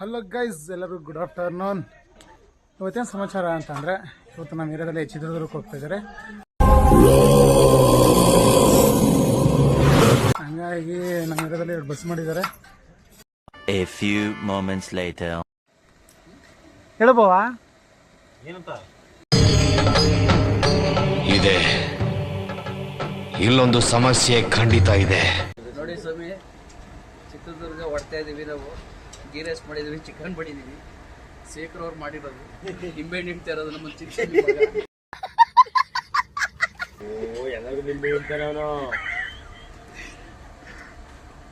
Hello guys ಎಲ್ಲರಿಗೂ good afternoon ಇವತ್ತೇನು ಸಮಾಚಾರ ಅಂತಂದರೆ ಇವತ್ತು ನಮ್ಮ ಏರಿಯಾದಲ್ಲಿ ಚಿತ್ರದುರ್ಗಕ್ಕೆ ಹೋಗ್ತಾ ಇದ್ದಾರೆ. ಹಂಗಾಗಿ ನಮ್ಮ ಏರಿಯಾದಲ್ಲಿ ಎರಡು ಬಸ್ ಮಾಡಿದ್ದಾರೆ. A few moments later. ಹೇಳ್ಬೋವಾ ಇದೆ. ಇಲ್ಲೊಂದು ಸಮಸ್ಯೆ ಖಂಡಿತ ಇದೆ. ನೋಡಿ ಸ್ವಾಮಿ ಚಿತ್ರದುರ್ಗ ಹೊಡ್ತಾ ಇದೀವಿ ನಾವು. ಗೀ ರೈಸ್ ಮಾಡಿದೀವಿ ಚಿಕನ್ ಮಾಡಿದೀವಿ. ಶೇಖರ್ ಅವ್ರು ಮಾಡಿರೋದು. ನಿಂಬೆ ನಿಡ್ತಾ ಇರೋದು ನಮ್ಮ ಚಿಕ್ಕ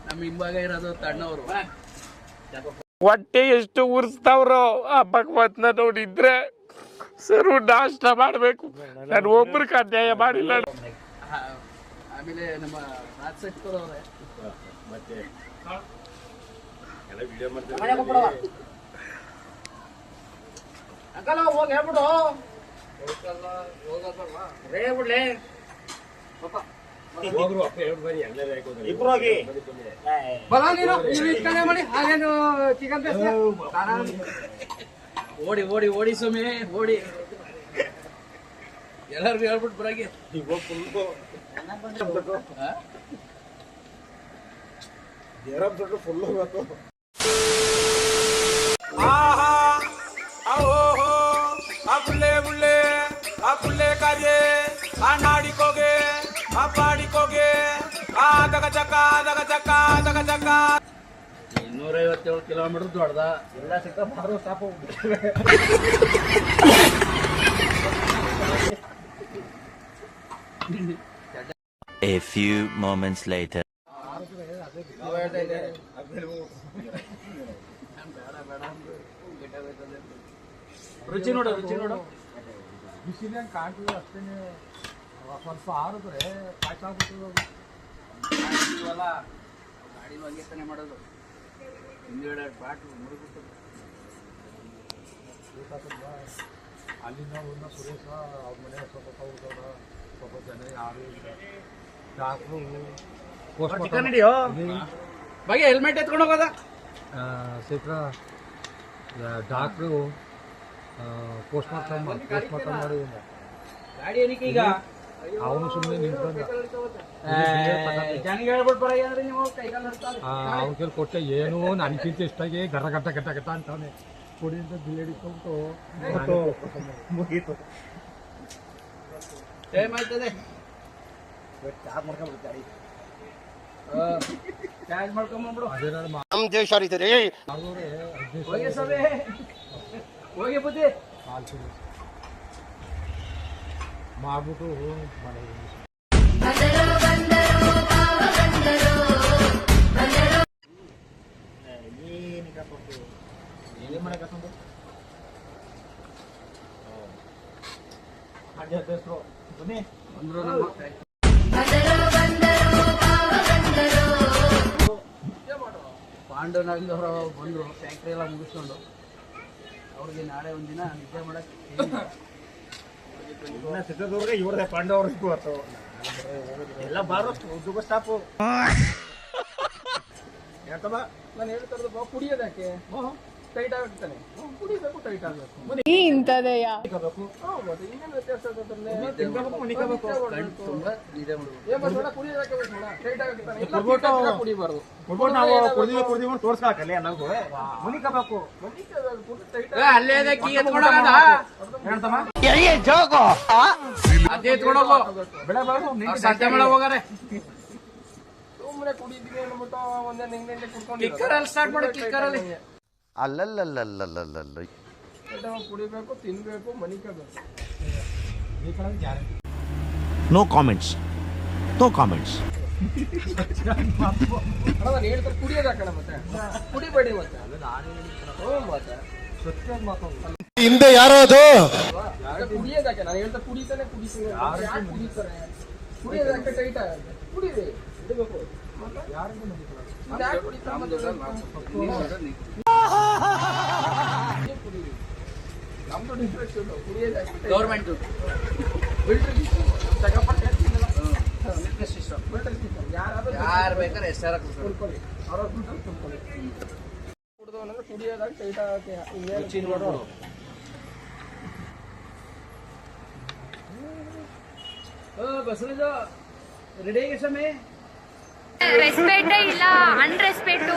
ನಮ್ಮ ಹಿಂಭಾಗ ಇರೋದು ತಣ್ಣವರು ಹೊಟ್ಟೆ ಎಷ್ಟು ಉರಿಸ್ತಾವ್ರೋ ಆ ಭಗವತ್ನ ನೋಡಿದ್ರೆ ಸರು ನಾಷ್ಟ ಮಾಡಬೇಕು. ನಾನು ಒಬ್ರಿಗೆ ಅನ್ಯಾಯ ಮಾಡಿಲ್ಲ. ಆಮೇಲೆ ನಮ್ಮ ರಾಜ್ ಸಚ್ಕರ್ ಅವ್ರೆ ಹೋಗಿ ಹೇಳ್ಬಿಡು. ಹೇಳ್ಬಿಡ್ಲಿ ಬಲ ನೀನು ನೀವು ಇಟ್ಕೊಂಡೆ ಮಾಡಿ ಹಾಗೇನು ಚಿಕನ್ ಓಡಿ ಓಡಿ ಓಡಿ ಸ್ವಾಮಿ ಓಡಿ. ಎಲ್ಲರಿಗೂ ಹೇಳ್ಬಿಟ್ಟು ಬರಾಗಿ. ದೊಡ್ಡ ಫುಲ್ ಬುಳ್ಳೆ ಆ ಪುಳ್ಳೆ ಕಾಜೆ ಆ ನಾಡಿಕೋಗೆ ಆ ಪಾಡಿಕೋಗೆ ಆ ದಗ ಚಕ ದಗ ಚಕ ದಗ ಚಕ ಇನ್ನೂರೈವತ್ತೇಳು ಕಿಲೋಮೀಟರ್ ದೊಡ್ಡದ ಎಲ್ಲ ಸಿಕ್ಕ ಬಾರು stop A few moments later. ರುಚಿ ನೋಡು ರುಚಿ ನೋಡು. ಸ್ವಲ್ಪ ಆರಿದ್ರೆ ಇವಲ್ಲ ಗಾಡಿ ಹಂಗೆ ತಾನೇ ಮಾಡೋದು. ಹಿಂದ್ಗಡೆ ಬಾಟ್ಲು ಮುರುಗುತ್ತದೆ ಅಲ್ಲಿಂದ ಒಂದು ಸುರೇಶ ಅವ್ರ ಮನೆ ಸ್ವಲ್ಪ ತಗೊಂಡವ್ರ ಸ್ವಲ್ಪ ಜನ ಯಾರು ಇಲ್ಲ. ಡಾಕ್ಟ್ರು ಬಗ್ಗೆ ಹೆಲ್ಮೆಟ್ ಎತ್ಕೊಂಡು ಹೋಗೋದ? Shekhara doctor post mortem post mortem ಮಾಡಿ ಈಗ? ಅವನು ಸುಮ್ಮನೆ ನಿಂತ್ಕೊಂಡ. ಅವನ ಕೇಳಿ ಕೊಟ್ಟೆ ಏನು ನನಗಿಂತ ಇಷ್ಟಾಗಿ ಗರ ಗಟ್ಟ ಗಟ್ಟ ಗಟ್ಟ ಅಂತಾನೆ. ಕೊಡಿ ಅಂತ ಬಿಲ್ಲೇಡಿ ಇಟ್ಕೊಂಡು ಮುಗೀತು. ಟೈಮ್ ಆಯ್ತದೆ. ಚಾರ್ಜ್ ಮಾಡ್ಕೊಂಬಂದ್ಬಿಡು ನಮ್ಮ ದೇಶ ಹರಿತದೆ ಮಾಡಿದ್ರೆ ಹದಿನೈದು ಹೋಗಿ ಸಭೆ ಹೋಗಿ ಬುದ್ಧಿ ಕಾಲ್ಸಿಲ್ಲ ಮಾಡ್ಬಿಟ್ಟು ಮಾಡೋದು ಬಂದ್ರು ನಮ್ಮ ಪಾಂಡವನಾಗ್ಲವರು ಬಂದರು ಫ್ಯಾಕ್ಟ್ರಿ ಎಲ್ಲ ಮುಗಿಸ್ಕೊಂಡು ಅವ್ರಿಗೆ ನಾಳೆ ಒಂದಿನ ನಿದ್ದೆ ಮಾಡಕ್ಕೆ ಸಿದ್ಧದುರ್ಗ ಇವ್ರದೇ ಪಾಂಡವ್ರಿಗೂ ಅಥವಾ? ಎಲ್ಲ ಬಾರೋ ಉದ್ಯೋಗ ಸ್ಟಾಪು. ಯಾಕಮ್ಮ? ನಾನು ಹೇಳ್ತಾರ ಕುಡಿಯೋದಕ್ಕೆ ಕುಡಿಯೋದಕ್ಕೆ ಟೈಟ್ ಆಗಿರ್ತಾನೆ ಕುಡಿಬೇಕು ಟೈಟ್ ಆಗಬೇಕು ಇಂಥದೆಯ ಮತ್ತೆ ಇನ್ನೇನು ವ್ಯತ್ಯಾಸ ಕುಡಿಬಾರ್ದು ನಾವು ತೋರ್ಸ್ಕಾಕಲ್ಲ ನಮಗೂ ಮುನಿಕಬೇಕು ಅಲ್ಲೇ ಕೀ ಎತ್ಕೊಂಡು ಹೋಗೋದಾ? ಹೇಳ್ತಮ್ಮ. ಅದೇ ಎತ್ಕೊಂಡು ಹೋಗು ಬೆಳೆ ಬಾರು ಸಂತೆ ಮಾಡಕ್ ಹೋಗಾರೆ. ಸುಮ್ಮನೆ ಕುಡಿದೀವಿ ಅಂದ್ಬಿಟ್ಟು ಒಂದೇ ನಿಂಗೆ ಕುಡ್ಕೊಂಡು ಕಿಕ್ಕರಲ್ಲಿ ಸ್ಟಾರ್ಟ್ ಮಾಡಿ ಕಿಕ್ಕರ್ ಅಲ್ಲಿ. ಅಲ್ಲಲ್ಲಲ್ಲಲ್ಲಲ್ಲಲ್ಲ ಕುಡಿಬೇಕು ತಿನ್ಬೇಕು ಮನಿಕಬೇಕು ನೋ ಕಾಮೆಂಟ್ಸ್ ಹ್ಞೂ ಮತ್ತೆ ಹಿಂದೆ ಯಾರೋ ಅದು ಯಾಕೆ ಗೌರ್ಮೆಂಟ್. ಯಾರು ಬೇಕಾದ್ರೆ ಕುಡ್ಕೊಳ್ಳಿ ಕುಡ್ದವನಂದ್ರೆ ಕುಡಿಯೋದಾಗ ಬಸವರಾಜ ರೆಡಿ ಆಗಿ ಸಮಯ ರೆಸ್ಪೆಕ್ಟೇ ಇಲ್ಲ ಅನ್ರೆಸ್ಪೆಕ್ಟು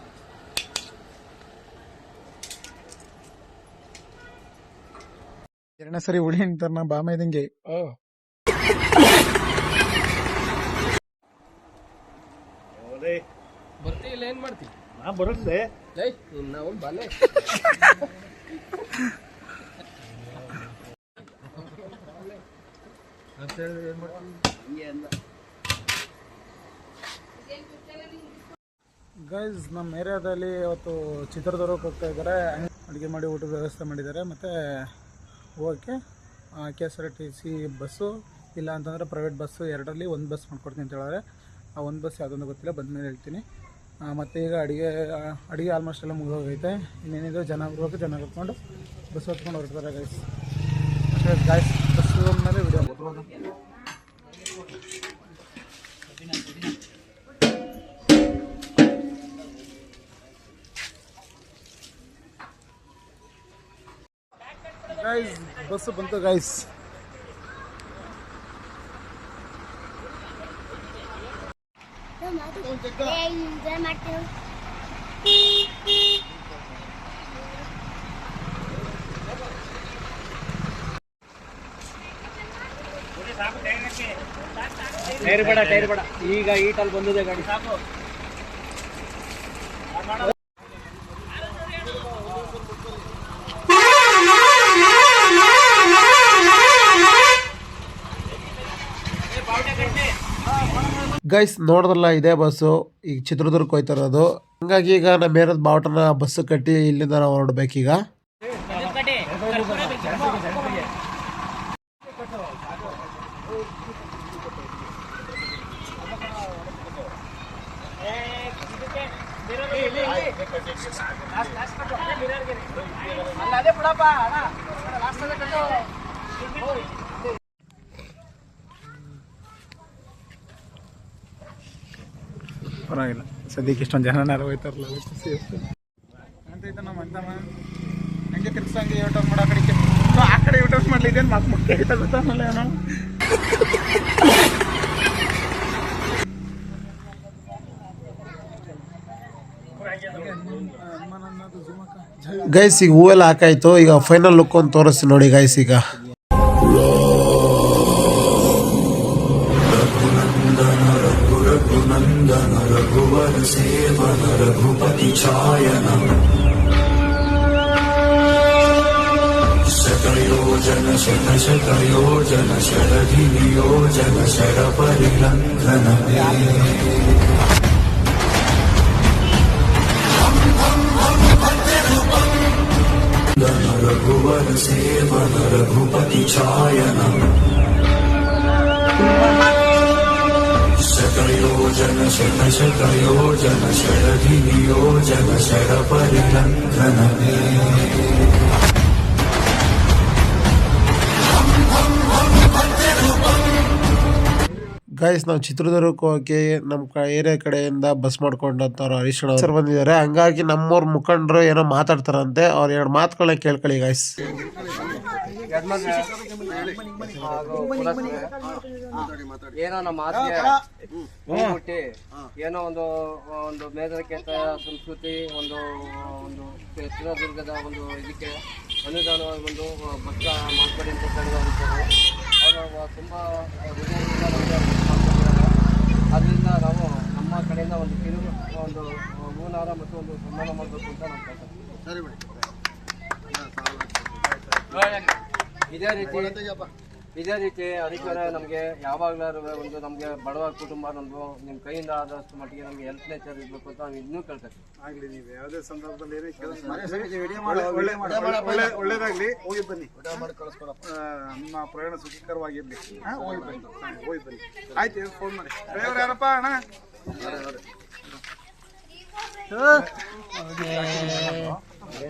ಎರಡನೇ ಸರಿ ಉಳಿ ಅಂತಾರ ಬಾಮ ಇದಂಗೆ ಇಲ್ಲ ಏನ್ ಮಾಡ್ತಿ? ನಾ ಬರುತ್ತೆ ಲೈ ನಾವು ಬಲೆ. ಹಿಂಗೆ ಅಂದ. ಗೈಸ್ ನಮ್ಮ ಏರಿಯಾದಲ್ಲಿ ಇವತ್ತು ಚಿತ್ರದುರ್ಗಕ್ಕೆ ಹೋಗ್ತಾ ಇದ್ದಾರೆ. ಅಡುಗೆ ಮಾಡಿ ಊಟದ ವ್ಯವಸ್ಥೆ ಮಾಡಿದ್ದಾರೆ. ಮತ್ತು ಹೋಗೋಕ್ಕೆ K S R T C bus, ಇಲ್ಲ ಅಂತಂದರೆ ಪ್ರೈವೇಟ್ ಬಸ್ಸು ಎರಡರಲ್ಲಿ ಒಂದು ಬಸ್ ಮಾಡ್ಕೊಡ್ತೀನಿ ಅಂತ ಹೇಳಿದ್ರೆ ಆ ಒಂದು ಬಸ್ ಯಾವುದೊಂದು ಗೊತ್ತಿಲ್ಲ, ಬಂದಮೇಲೆ ಹೇಳ್ತೀನಿ. ಮತ್ತು ಈಗ ಅಡುಗೆ ಅಡುಗೆ ಆಲ್ಮೋಸ್ಟ್ ಎಲ್ಲ ಮುಗಿದೋಗೈತೆ. ಇನ್ನೇನಿದೆ, ಜನ ಹೋಗಿ ಜನ ಕರ್ಕೊಂಡು ಬಸ್ ಹೊತ್ಕೊಂಡು ಹೊರಡ್ತಾರೆ ಗೈಸ್ ಗಾಯ್ಸ್ ಬಸ್ ಮೇಲೆ ವಿಡಿಯೋ ಬಸ್ಸು ಬಂತು ಗೈಸ್ ಟೈರ್ ಬೇಡ ಟೈರ್ ಬೇಡ. ಈಗ ಈಟಲ್ಲಿ ಬಂದಿದೆ ಗಾಡಿ. ಸಾಕು ಗೈಸ್ ನೋಡಿದ್ರಲ್ಲ ಇದೇ ಬಸ್ಸು ಈಗ ಚಿತ್ರದುರ್ಗಕ್ಕೆ ಹೋಯ್ತಾ ಇರೋದು ಹಂಗಾಗಿ ಈಗ ನಮ್ಮ ಏರಿಯಾದ ಬಾವುಟನ ಬಸ್ ಕಟ್ಟಿ ಇಲ್ಲಿಂದ ನಾವು ಹೊರಡ್ಬೇಕೀಗ ಅದೇ ಬಿಡಪ್ಪ ಅಣ್ಣ ಲಾಸ್ಟ್ ಕಟ್ಟು ಪರವಾಗಿಲ್ಲ. ಸದ್ಯಕ್ಕೆ ಇಷ್ಟೊಂದು ಜನನಾರು ಹೋಯ್ತಾರಲ್ಲ ಅದಕ್ಕೆ ಖುಷಿ ಅಂತ ಅಂತೈತೆ ನಮ್ಮ ಅಂತಮ್ಮ. ಹಂಗೆ ಯೂಟರ್ನ್ ಮಾಡೋ ಕಡೆಗೆ. ಆ ಕಡೆ ಯೂಟರ್ನ್ ಮಾಡ್ಲಿದ್ದೇನು ಮಾತು ಮುಖ್ಯ ಆಯ್ತಾ ಗೊತ್ತಾಗಲ್ಲ ಏನೋ ಗೈಸ್ ಈಗ ಹೂವೆಲ್ಲ ಹಾಕಾಯ್ತು. ಈಗ ಫೈನಲ್ ಲುಕ್ ಒಂದು ತೋರಿಸ್ತೀನಿ ನೋಡಿ ಗೈಸ್ ಈಗ. रघुवर सेवन रघुपति छायनम् शकयोजन शत शकयोजन शरधिनियोजन शरपरिलङ्घनमे ಗೈಸ್ ನಾವು ಚಿತ್ರದುರ್ಗಕ್ಕೆ ಹೋಗಿ ನಮ್ಮ ಏರಿಯಾ ಕಡೆಯಿಂದ ಬಸ್ ಮಾಡ್ಕೊಂಡಂತವ್ರು ಹರೀಶ್ ಸರ್ ಬಂದಿದ್ದಾರೆ. ಹಂಗಾಗಿ ನಮ್ಮೂರ್ ಮುಖಂಡರು ಏನೋ ಮಾತಾಡ್ತಾರಂತೆ. ಅವ್ರ ಎರಡು ಮಾತುಗಳನ್ನ ಕೇಳ್ಕೊಳ್ಳಿ ಗೈಸ್ ಏನೋ ನಮ್ಮ ಆಸೆ ಏನೋ ಒಂದು ಒಂದು ಮೇಧಕ್ಕೆ ಸಂಸ್ಕೃತಿ ಒಂದು ಒಂದು ಚಿತ್ರದುರ್ಗದ ಒಂದು ಇದಕ್ಕೆ ಅನುದಾನ ಒಂದು ಭಕ್ತ ಮಾಡ್ಕೊಡಿ ಅಂತ ಹೇಳಿದ್ದಾರೆ ಅವರು ತುಂಬ ಅದರಿಂದ ನಾವು ನಮ್ಮ ಕಡೆಯಿಂದ ಒಂದು ಕಿರು ಒಂದು ಮೂಲಾರ ಮತ್ತು ಒಂದು ಸನ್ಮಾನ ಮಾಡಬೇಕು ಅಂತ ನಮ್ಮ ಕೆಲಸ ಇದೇ ರೀತಿ ಇದೇ ರೀತಿ ಅದಕ್ಕೆ ನಮಗೆ ಯಾವಾಗಲಾರು ಒಂದು ನಮಗೆ ಬಡವ ಕುಟುಂಬ ನಮ್ದು ನಿಮ್ಮ ಕೈಯಿಂದ ಆದಷ್ಟು ಮಟ್ಟಿಗೆ ನಮಗೆ ಹೆಲ್ತ್ ನೇಚರ್ ಇರಬೇಕು ಅಂತ ನಾವು ಇನ್ನೂ ಕೇಳ್ತೇವೆ. ಆಗಲಿ ನೀವು ಯಾವುದೇ ಸಂದರ್ಭದಲ್ಲಿ ಏನೇ ಒಳ್ಳೆ ಒಳ್ಳೇದಾಗಲಿ. ಹೋಗಿ ಬನ್ನಿ. ಆ, ನಿಮ್ಮ ಪ್ರಯಾಣ ಸುಖಕರವಾಗಿರಲಿ. ಹಾಂ ಹೋಗಿ ಬನ್ನಿ. ಹಾಂ, ಹೋಗಿ ಬನ್ನಿ. ಆಯ್ತು ಫೋನ್ ಮಾಡಿ. ಡ್ರೈವರ್ ಯಾರಪ್ಪ ಅಣ್ಣ? ¿Qué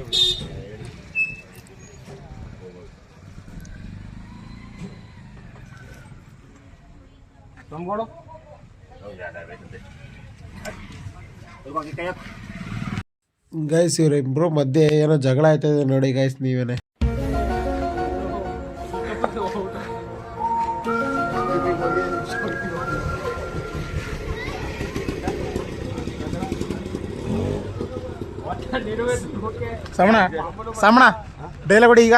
es eso? ಗೈಸ್ ಇವರಿಬ್ರು ಮಧ್ಯೆ ಏನೋ ಜಗಳ ಆಯ್ತದೆ ನೋಡಿ ಗೈಸ್ ನೀವೇನೆ. ಸಮಣ ಸಮಣ ಡೈಲಾಗ್ ಹೊಡಿ ಈಗ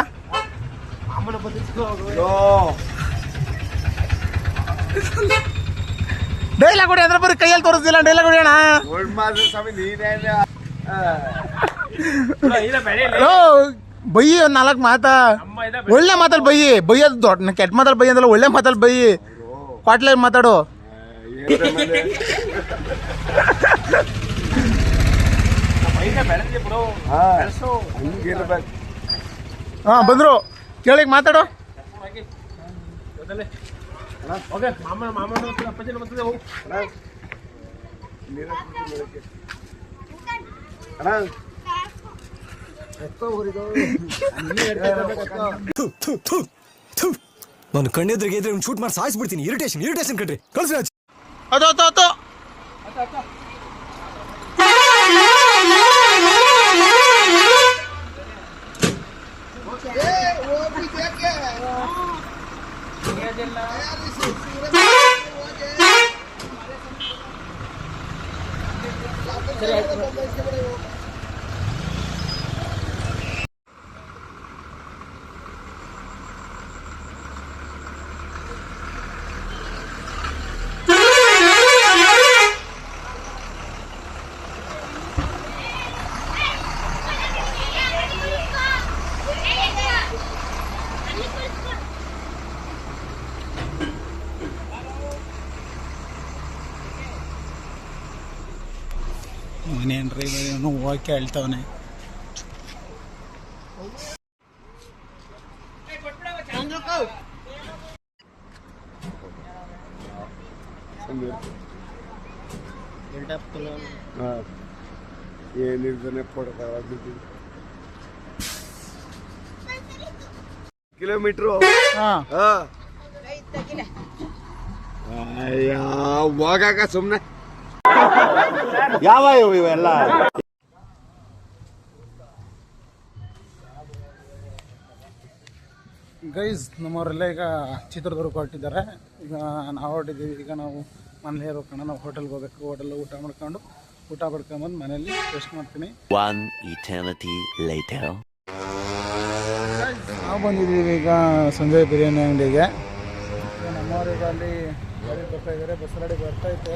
ಡೈಲಾಗ್ ಕೊಡಿ ಅಂದ್ರೆ ಬರೀ ಕೈಯಲ್ಲಿ ತೋರಿಸ್ತಿಲ್ಲ ಡೈಲಾಗ್ ಅಣ್ಣ. ಓ, ಬೈಯಿ ಒಂದ್ ನಾಲ್ಕು ಮಾತಾ. ಒಳ್ಳೆ ಮಾತಲ್ಲಿ ಬೈಯಿ ಬೈಯೋದು ದೊಡ್ಡ ಕೆಟ್ಟ ಮಾತಲ್ಲಿ ಬೈ ಅಂದ್ರೆ ಒಳ್ಳೆ ಮಾತಲ್ಲಿ ಬೈಯಿ ಕ್ವಾಟ್ಲಲ್ಲಿ ಮಾತಾಡು. ಹಾ ಬಂದ್ರು. ಕೇಳಿ ಮಾತಾಡು. ನಾನು ಕಣ್ಣೆದ್ರಿಗೆ ಇದ್ರೆ ಶೂಟ್ ಮಾಡಿ ಸಾಯಿಸ್ಬಿಡ್ತೀನಿ. ಇರಿಟೇಷನ್ ಇರಿಟೇಷನ್ ಕಣ್ರಿ. ಕಳ್ಸಿ ಅದು ಅದು चलिए ಇವನು ಏನು ಹೇಳ್ತವನೆ. ಏನಿರ್ತಾನೆ ಕಿಲೋಮೀಟ್ರು? ಹಾ. ಅಯ್ಯೋ ಹೋಗಾಕ ಸುಮ್ನೆ. ಯಾವ ಇವು ಇವೆಲ್ಲ? ಗೈಸ್ ನಮ್ಮವರೆಲ್ಲ ಈಗ ಚಿತ್ರದುರ್ಗ ಹೊರಟಿದ್ದಾರೆ. ಈಗ ನಾವು ಹೊರಟಿದ್ದೀವಿ. ಈಗ ನಾವು ಮನೇಲಿ ಇರೋಕಣ ನಾವು ಹೋಟೆಲ್ಗೆ ಹೋಗ್ಬೇಕು. ಹೋಟೆಲ್ ಊಟ ಮಾಡ್ಕೊಂಡು ಊಟ ಪಡ್ಕೊಂಬಂದು ಮನೇಲಿ ರೆಸ್ಟ್ ಮಾಡ್ತೀನಿ. One eternity later. ನಾವು ಬಂದಿದ್ದೀವಿ ಈಗ ಸಂಜಯ್ ಬಿರಿಯಾನಿ ಅಂಗಡಿಗೆ. ನಮ್ಮವ್ರೀಗ ಅಲ್ಲಿ ಬರ್ತಾ ಇದ್ದಾರೆ. ಬಸ್ ಗಾಡಿ ಬರ್ತಾ ಇತ್ತು.